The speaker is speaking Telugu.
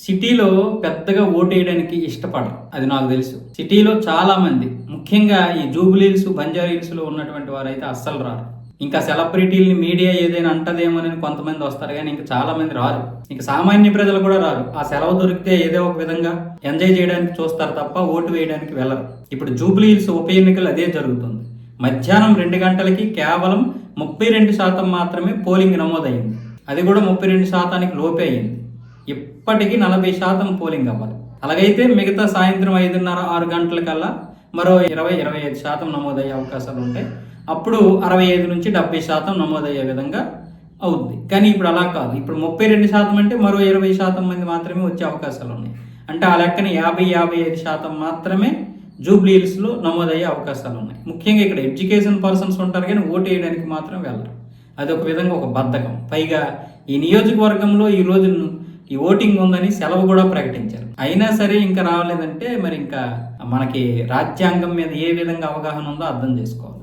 సిటీలో పెద్దగా ఓటేయడానికి ఇష్టపడరు. అది నాకు తెలుసు. సిటీలో చాలా మంది. ముఖ్యంగా ఈ జూబ్లీల్స్ బంజారీల్స్లో ఉన్నటువంటి వారైతే అస్సలు రారు. ఇంకా సెలబ్రిటీలని మీడియా ఏదైనా అంటదేమోనని కొంతమంది వస్తారు కానీ ఇంకా చాలా మంది రారు. ఇంకా సామాన్య ప్రజలు కూడా రారు. ఆ సెలవు దొరికితే ఏదో ఒక విధంగా ఎంజాయ్ చేయడానికి చూస్తారు తప్ప ఓటు వేయడానికి వెళ్ళరు. ఇప్పుడు జూబ్లీహిల్స్ ఉప ఎన్నికలు అదే జరుగుతుంది. మధ్యాహ్నం రెండు గంటలకి కేవలం ముప్పై రెండు శాతం మాత్రమే పోలింగ్ నమోదైంది. అది కూడా ముప్పై రెండు శాతానికి లోపే అయింది. ఇప్పటికీ నలభై శాతం పోలింగ్ అవ్వాలి. అలాగైతే మిగతా సాయంత్రం ఐదున్నర ఆరు గంటలకల్లా మరో ఇరవై ఇరవై ఐదు శాతం నమోదయ్యే అవకాశాలు ఉంటాయి. అప్పుడు అరవై ఐదు నుంచి డెబ్బై శాతం నమోదయ్యే విధంగా అవుద్ది. కానీ ఇప్పుడు అలా కాదు. ఇప్పుడు ముప్పై రెండు శాతం అంటే మరో ఇరవై శాతం మంది మాత్రమే వచ్చే అవకాశాలు ఉన్నాయి. అంటే ఆ లెక్కన యాభై యాభై ఐదు శాతం మాత్రమే జూబ్లీహిల్స్లో నమోదయ్యే అవకాశాలు ఉన్నాయి. ముఖ్యంగా ఇక్కడ ఎడ్యుకేషన్ పర్సన్స్ ఉంటారు కానీ ఓటు వేయడానికి మాత్రం వెళ్ళరు. అది ఒక విధంగా ఒక బద్ధకం. పైగా ఈ నియోజకవర్గంలో ఈ రోజు ఈ ఓటింగ్ ఉందని సెలవు కూడా ప్రకటించారు. అయినా సరే ఇంకా రావలేదంటే మరి ఇంకా మనకి రాజ్యాంగం మీద ఏ విధంగా అవగాహన ఉందో అర్థం చేసుకోవాలి.